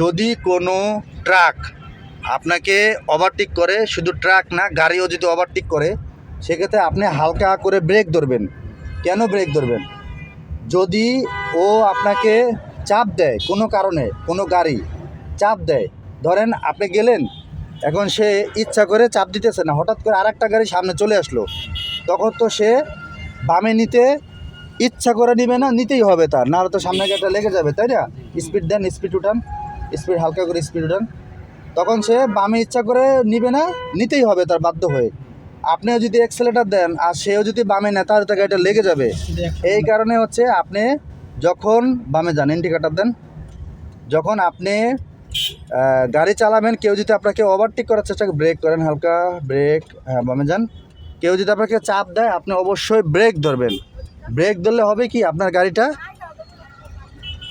যদি কোনো ট্রাক আপনাকে ওভারটেক করে, শুধু ট্রাক না, গাড়িও যদি ওভারটেক করে, সেক্ষেত্রে আপনি হালকা করে ব্রেক ধরবেন। কেন ব্রেক ধরবেন? যদি ও আপনাকে চাপ দেয়, কোনো কারণে, কোনো গাড়ি চাপ দেয়, ধরেন আপনি গেলেন, এখন সে ইচ্ছা করে চাপ দিতেছে না, হঠাৎ করে আরেকটা গাড়ি সামনে চলে আসলো, তখন তো সে বামে নিতে ইচ্ছা করে নিবে না, নিতেই হবে তার, নাহলে তো সামনে গাড়িটা লেগে যাবে, তাই না? স্পিড দেন স্পিড উঠান। স্পিড, হালকা করে স্পিড উঠান তখন সে বামে ইচ্ছা করে নিবে না, নিতেই হবে তার বাধ্য হয়ে। আপনিও যদি এক্সেলেটার দেন, আর সেও যদি বামে নেয়, তাহলে তো গাড়িটা লেগে যাবে। এই কারণে হচ্ছে আপনি যখন বামে যান ইন্ডিকেটার দেন, যখন আপনি গাড়ি চালাবেন, কেউ যদি আপনাকে ওভারটেক করার চেষ্টা ব্রেক করেন, হালকা ব্রেক হ্যাঁ বামে যান। কেউ যদি আপনাকে চাপ দেয়, আপনি অবশ্যই ব্রেক ধরবেন। ব্রেক ধরলে হবে কি, আপনার গাড়িটা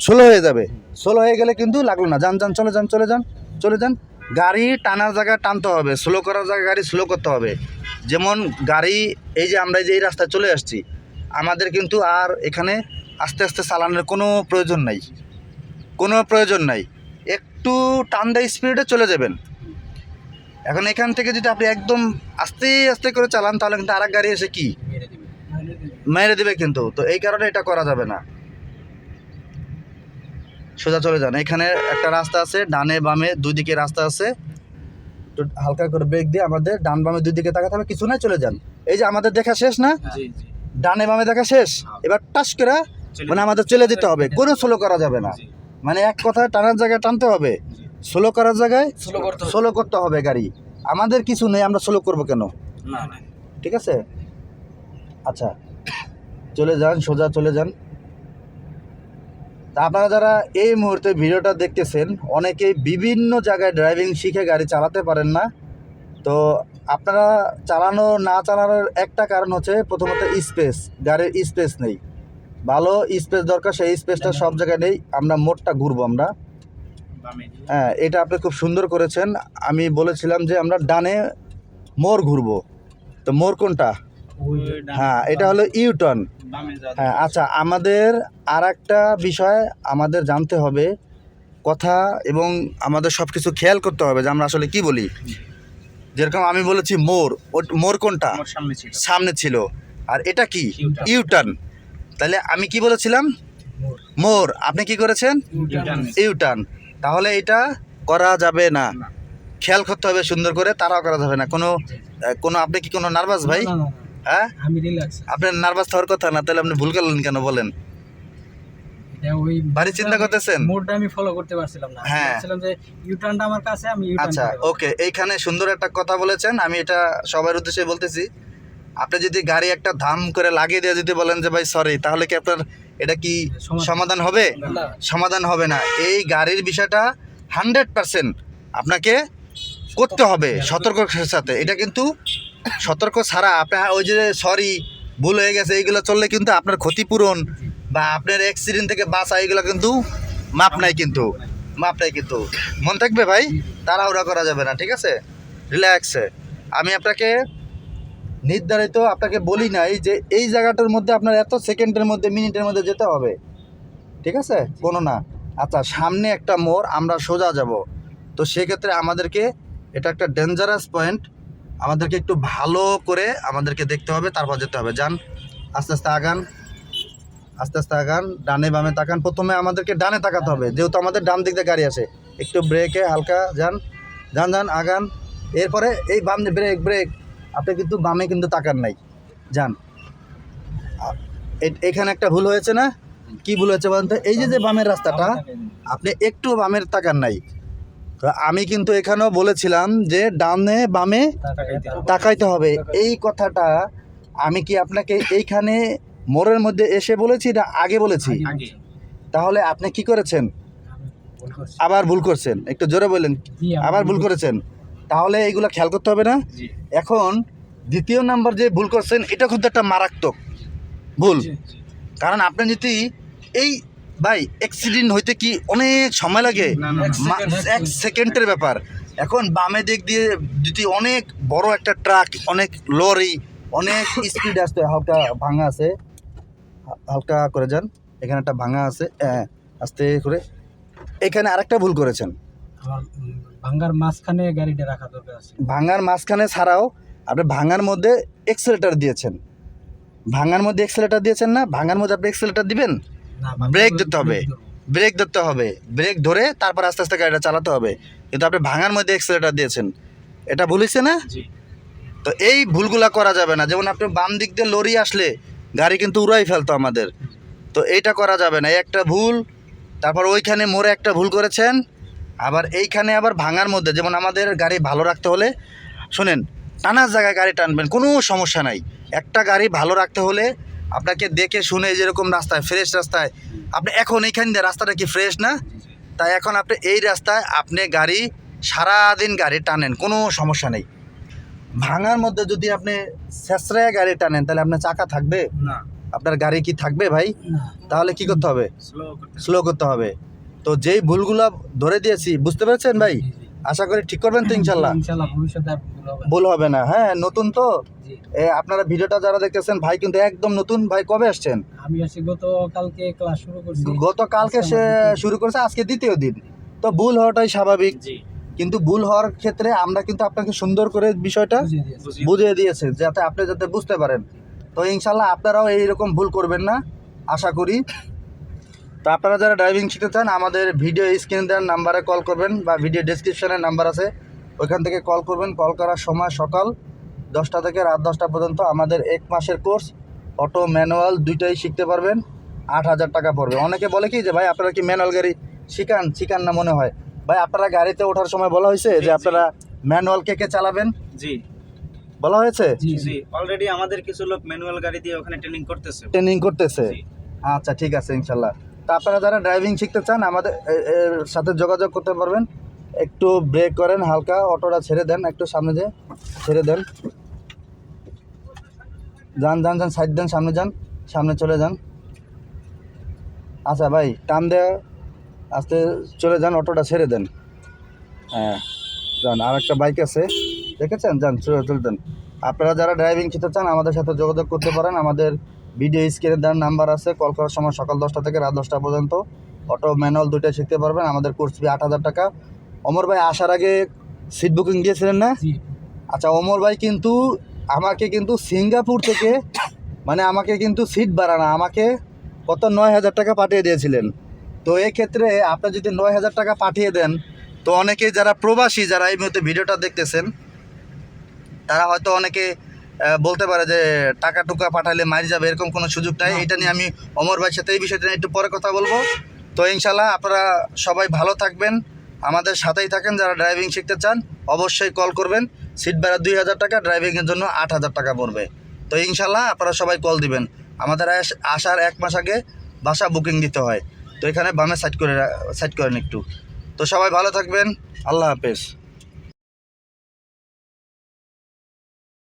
স্লো হয়ে যাবে। স্লো হয়ে গেলে কিন্তু লাগল না। যান যান, চলে যান চলে যান চলে যান। গাড়ি টানার জায়গায় টানতে হবে। স্লো করার জায়গায় গাড়ি স্লো করতে হবে। যেমন গাড়ি, এই যে আমরা যে এই রাস্তায় চলে আসছি, আমাদের কিন্তু আর এখানে আস্তে আস্তে চালানোর কোনো প্রয়োজন নাই। কোনো প্রয়োজন নাই। একটু টান দেয় স্পিডে চলে যাবেন। এখন এখান থেকে যদি আপনি একদম আস্তে আস্তে করে চালান, তাহলে কিন্তু আরেক গাড়ি এসে কি? মেরে দেবে কিন্তু। তো এই কারণে এটা করা যাবে না। সোজা চলে যান। এখানে একটা রাস্তা আছে ডানে বামে দুই দিকে রাস্তা আছে। একটু হালকা করে ব্রেক দিয়ে আমাদের ডান বামে দুই দিকে তাকাতে হবে কিছু নাই চলে যান। এই যে আমাদের দেখা শেষ না? ডানে বামে দেখা শেষ? এবার টাস করে মানে আমাদের চলে যেতে হবে কোনো স্লো করা যাবে না। মানে এক কথায় টানার জায়গায় টানতে হবে। স্লো করার জায়গায় স্লো করতে হবে। করতে হবে গাড়ি। আমাদের কিছু নেই আমরা স্লো করব কেন? ঠিক আছে? আচ্ছা চলে যান সোজা চলে যান। তা আপনারা যারা এই মুহূর্তে ভিডিওটা দেখতেছেন অনেকেই বিভিন্ন জায়গায় ড্রাইভিং শিখে গাড়ি চালাতে পারেন না। তো আপনারা চালানো না চালানোর একটা কারণ হচ্ছে প্রথমত স্পেস গাড়ির স্পেস নেই। ভালো স্পেস দরকার সেই স্পেসটা সব জায়গায় নেই আমরা মোটটা ঘুরবো আমরা। হ্যাঁ এটা আপনি খুব সুন্দর করেছেন। আমি বলেছিলাম যে আমরা ডানে মোড় ঘুরবো। তো মোড় কোনটা? হ্যাঁ এটা হলো যা হ্যাঁ আচ্ছা আমাদের আর একটা বিষয় আমাদের জানতে হবে কথা এবং আমাদের সব কিছু খেয়াল করতে হবে যে আমরা আসলে কি বলি। যেরকম আমি বলেছি মোর মোর কোনটা? সামনে ছিল। আর এটা কি। ইউটার্ন তাহলে আমি কি বলেছিলাম? মোর। আপনি কি করেছেন। ইউটার্ন তাহলে এটা করা যাবে না। খেয়াল করতে হবে সুন্দর করে তারাও করা যাবে না। কোনো কোনো আপনি কি কোনো নার্ভাস ভাই? হ্যাঁ? আমি রিল্যাক্স আপনার নার্ভাস হওয়ার কথা না? তাহলে আপনি ভুল করলেন কেন বলেন? ওই চিন্তা করতেছেন? মোডটা আমি ফলো করতে পারছিলাম না। হ্যাঁ। যে ইউটার্নটা আমার কাছে আমি আচ্ছা ওকে এইখানে সুন্দর একটা কথা বলেছেন। আমি এটা সবার উদ্দেশ্যে বলতেছি। আপনি যদি গাড়ি একটা ধাম করে লাগিয়ে দিয়ে যদি বলেন যে ভাই সরি তাহলে কি আপনার এটা কি সমাধান- সমাধান হবে? সমাধান হবে না। এই গাড়ির বিষয়টা হান্ড্রেড পার্সেন্ট আপনাকে করতে হবে সতর্কের সাথে। এটা কিন্তু সতর্ক ছাড়া আপনার ওই যে সরি ভুল হয়ে গেছে, এইগুলো চললে কিন্তু আপনার ক্ষতিপূরণ বা আপনার অ্যাক্সিডেন্ট থেকে বাঁচা, এইগুলো কিন্তু মাপ নাই কিন্তু, মাপ নাই কিন্তু। মন থাকবে ভাই, তাড়াহুড়া করা যাবে না, ঠিক আছে? রিল্যাক্সে আমি আপনাকে নির্ধারিত আপনাকে বলি নাই যে এই জায়গাটার মধ্যে আপনার এত সেকেন্ডের মধ্যে, মিনিটের মধ্যে যেতে হবে, ঠিক আছে? কোনো না। আচ্ছা সামনে একটা মোড়, আমরা সোজা যাব। তো সেক্ষেত্রে আমাদেরকে এটা একটা ডেঞ্জারাস পয়েন্ট আমাদেরকে একটু ভালো করে আমাদেরকে দেখতে হবে, তারপর যেতে হবে। যান, আস্তে আস্তে আগান, আস্তে আস্তে আগান, ডানে বামে তাকান। প্রথমে আমাদেরকে ডানে তাকাতে হবে, যেহেতু আমাদের ডান দিক দিয়ে গাড়ি আছে। একটু ব্রেকে হালকা, যান যান যান, আগান। এরপরে এই বাম ব্রেক ব্রেক আপনি কিন্তু বামে কিন্তু তাকান নাই। যান। এখানে একটা ভুল হয়েছে না? কি ভুল হয়েছে বলুন তো? এই যে যে বামের রাস্তাটা, আপনি একটু বামের তাকান নাই। তো আমি কিন্তু এখানেও বলেছিলাম যে ডানে বামে তাকাইতে হবে। এই কথাটা আমি কি আপনাকে এইখানে মোড়ের মধ্যে এসে বলেছি না আগে বলেছি? তাহলে আপনি কি করেছেন? আবার ভুল করছেন। একটু জোরে বললেন আবার ভুল করেছেন। তাহলে এইগুলো খেয়াল করতে হবে না? এখন দ্বিতীয় নাম্বার যে ভুল করছেন এটা কিন্তু একটা মারাত্মক ভুল। কারণ আপনি যদি এই ভাই অ্যাক্সিডেন্ট হইতে কি অনেক সময় লাগে? এক সেকেন্ডের ব্যাপার। এখন বামে দিক দিয়ে যদি অনেক বড় একটা ট্রাক অনেক লরি অনেক স্পিড আসতে হালকা ভাঙা আছে হালকা করে যান। এখানে একটা ভাঙা আছে হ্যাঁ আস্তে করে। এখানে আরেকটা ভুল করেছেন। ভাঙ্গার মাঝখানে গাড়িটা রাখা দরকার আছে। ভাঙার মাঝখানে ছাড়াও আপনি ভাঙার মধ্যে এক্সেলেটার দিয়েছেন। ভাঙার মধ্যে এক্সেলেটার দিয়েছেন না? ভাঙার মধ্যে আপনি এক্সেলেটার দিবেন? ভাঙ্গার ব্রেক ধরতে হবে। ব্রেক ধরতে হবে। ব্রেক ধরে তারপর আস্তে আস্তে গাড়িটা চালাতে হবে। কিন্তু আপনি ভাঙার মধ্যে এক্সেলেটার দিয়েছেন। এটা ভুলিছে না? তো এই ভুলগুলা করা যাবে না। যেমন আপনি বাম দিক দিয়ে লরি আসলে গাড়ি কিন্তু উড়াই ফেলতো আমাদের। তো এইটা করা যাবে না। এই একটা ভুল তারপর ওইখানে মোড়ে একটা ভুল করেছেন। আবার এইখানে আবার ভাঙার মধ্যে যেমন আমাদের গাড়ি ভালো রাখতে হলে শুনেন টানার জায়গায় গাড়ি টানবেন কোনো সমস্যা নাই। একটা গাড়ি ভালো রাখতে হলে আপনাকে দেখে শুনে যেরকম রাস্তায় ফ্রেশ রাস্তায় আপনি এখন এইখান দিয়ে রাস্তাটা কি ফ্রেশ না? তাই এখন আপনি এই রাস্তায় আপনি গাড়ি সারাদিন গাড়ি টানেন কোনো সমস্যা নেই। ভাঙার মধ্যে যদি আপনি শেষরায় গাড়ি টানেন তাহলে আপনার চাকা থাকবে? না। আপনার গাড়ি কি থাকবে ভাই? তাহলে কি করতে হবে? স্লো করতে স্লো করতে হবে। তো যেই ভুলগুলো ধরে দিয়েছি বুঝতে পেরেছেন ভাই। আশা করি ঠিক করবেন তো ইনশাল্লাহ? ইনশাল্লাহ ভবিষ্যতে আর ভুল হবে না। ভুল হবে না হ্যাঁ নতুন তো? জি। এ, আপনারা ভিডিওটা যারা দেখতেছেন ভাই কিন্তু একদম নতুন ভাই কবে আসছেন? আমি আসি গত কালকে ক্লাস শুরু করছি। গতকালকে সে শুরু করেছে আজকে দ্বিতীয় দিন। তো ভুল হওয়াটাই স্বাভাবিক। জি। কিন্তু ভুল হওয়ার ক্ষেত্রে আমরা কিন্তু আপনাকে সুন্দর করে বিষয়টা বুঝিয়ে দিয়েছি। বুঝি বুঝিয়ে দিয়েছে যাতে আপনি যাতে বুঝতে পারেন। তো ইনশাল্লাহ আপনারাও এইরকম ভুল করবেন না আশা করি। তো আপনারা যারা ড্রাইভিং শিখতে চান আমাদের ভিডিও স্ক্রিন দেওয়ার নাম্বারে কল করবেন বা ভিডিও ডেসক্রিপশনের নাম্বার আছে। ওইখান থেকে কল করবেন। কল করার সময় সকাল দশটা থেকে রাত দশটা পর্যন্ত আমাদের এক মাসের কোর্স অটো ম্যানুয়াল দুইটাই শিখতে পারবেন। আট হাজার টাকা পড়বে। অনেকে বলে কি যে ভাই আপনারা কি ম্যানুয়াল গাড়ি শিখান? শিখান না মনে হয়। ভাই আপনারা গাড়িতে ওঠার সময় বলা হয়েছে যে। আপনারা ম্যানুয়াল কে কে চালাবেন? জি। বলা হয়েছে? জি জি। অলরেডি আমাদের কিছু লোক ম্যানুয়াল গাড়ি দিয়ে ওখানে ট্রেনিং করতেছে। ট্রেনিং করতেছে। আচ্ছা ঠিক আছে ইনশাল্লাহ। তা আপনারা যারা ড্রাইভিং শিখতে চান, আমাদের সাথে যোগাযোগ করতে পারবেন। একটু ব্রেক করেন, হালকা অটোটা ছেড়ে দেন, একটু সামনে যে, ছেড়ে দেন। যান যান যান সাইড দেন, সামনে যান, সামনে চলে যান। আচ্ছা ভাই, টান দেয়া, আস্তে চলে যান, অটোটা ছেড়ে দেন। হ্যাঁ যান, আর একটা বাইক আছে। দেখেছেন? যান, চলে চলে দেন। আপনারা যারা ড্রাইভিং শিখতে চান, আমাদের সাথে যোগাযোগ করতে পারেন। আমাদের ভিডিও স্ক্রিনে দেওয়ার নাম্বার আছে কল করার সময় সকাল দশটা থেকে রাত দশটা পর্যন্ত। অটো ম্যানুয়াল দুইটাই শিখতে পারবেন আমাদের কোর্স ফি আট হাজার টাকা। অমর ভাই আসার আগে সিট বুকিং দিয়েছিলেন না? আচ্ছা অমর ভাই কিন্তু আমাকে কিন্তু সিঙ্গাপুর থেকে মানে আমাকে কিন্তু সিট বাড়ানা আমাকে কত নয় হাজার টাকা পাঠিয়ে দিয়েছিলেন। তো এই ক্ষেত্রে আপনি যদি নয় হাজার টাকা পাঠিয়ে দেন তো অনেকেই যারা প্রবাসী যারা এই মুহূর্তে ভিডিওটা দেখতেছেন তারা হয়তো অনেকে বলতে পারে যে টাকা টুকা পাঠালে মারি যাবে এরকম কোনো সুযোগ নাই। এটা নিয়ে আমি অমর ভাইয়ের সাথে এই বিষয়টা নিয়ে একটু পরে কথা বলব। তো ইনশাল্লাহ আপনারা সবাই ভালো থাকবেন আমাদের সাথেই থাকেন যারা ড্রাইভিং শিখতে চান অবশ্যই কল করবেন। সিট ভাড়া দুই হাজার টাকা ড্রাইভিংয়ের জন্য আট হাজার টাকা পড়বে। তো ইনশাল্লাহ আপনারা সবাই কল দিবেন। আমাদের আস- আসার এক মাস আগে বাসা বুকিং দিতে হয়। তো এখানে বামে সাইড করে সাইড করেন একটু। তো সবাই ভালো থাকবেন। আল্লাহ হাফেজ।